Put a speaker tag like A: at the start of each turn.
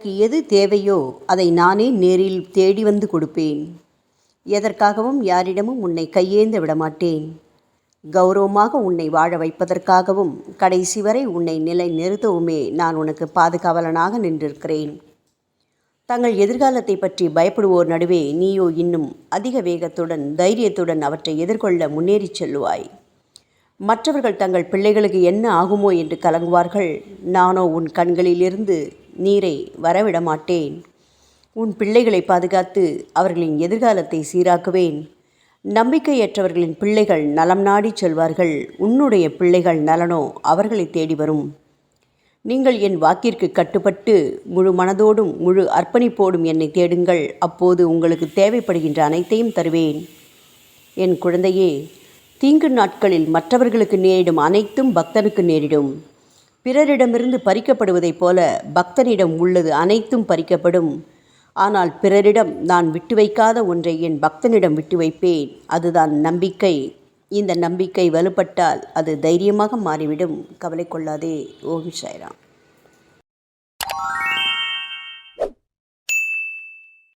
A: உனக்கு எது தேவையோ அதை நானே நேரில் தேடி வந்து கொடுப்பேன். எதற்காகவும் யாரிடமும் உன்னை கையேந்து விடமாட்டேன். கௌரவமாக உன்னை வாழ வைப்பதற்காகவும் கடைசி வரை உன்னை நிலை நிறுத்தவுமே நான் உனக்கு பாதுகாவலனாக நின்றிருக்கிறேன். தங்கள் எதிர்காலத்தை பற்றி பயப்படுவோர் நடுவே நீயோ இன்னும் அதிக வேகத்துடன் தைரியத்துடன் அவற்றை எதிர்கொள்ள முன்னேறிச் செல்லுவாய் மற்றவர்கள் தங்கள் பிள்ளைகளுக்கு என்ன ஆகுமோ என்று கலங்குவார்கள். நானோ உன் கண்களிலிருந்து நீரை வரவிட மாட்டேன் உன் பிள்ளைகளை பாதுகாத்து அவர்களின் எதிர்காலத்தை சீராக்குவேன். நம்பிக்கையற்றவர்களின் பிள்ளைகள் நலம் நாடிச் செல்வார்கள். உன்னுடைய பிள்ளைகள் நலனோ அவர்களை தேடி வரும். நீங்கள் என் வாக்கிற்கு கட்டுப்பட்டு முழு மனதோடும் முழு அர்ப்பணிப்போடும் என்னை தேடுங்கள். அப்போது உங்களுக்கு தேவைப்படுகின்ற அனைத்தையும் தருவேன். என் குழந்தையே தீங்கு நாட்களில் மற்றவர்களுக்கு நேரிடும் அனைத்தும் பக்தனுக்கு நேரிடும். பிறரிடமிருந்து பறிக்கப்படுவதைப் போல பக்தனிடம் உள்ளது அனைத்தும் பறிக்கப்படும். ஆனால் பிறரிடம் நான் விட்டு வைக்காத ஒன்றை என் பக்தனிடம் விட்டு வைப்பேன். அதுதான் நம்பிக்கை. இந்த நம்பிக்கை வலுப்பட்டால் அது தைரியமாக மாறிவிடும். கவலை கொள்ளாதே. ஓம் சாய்ராம்.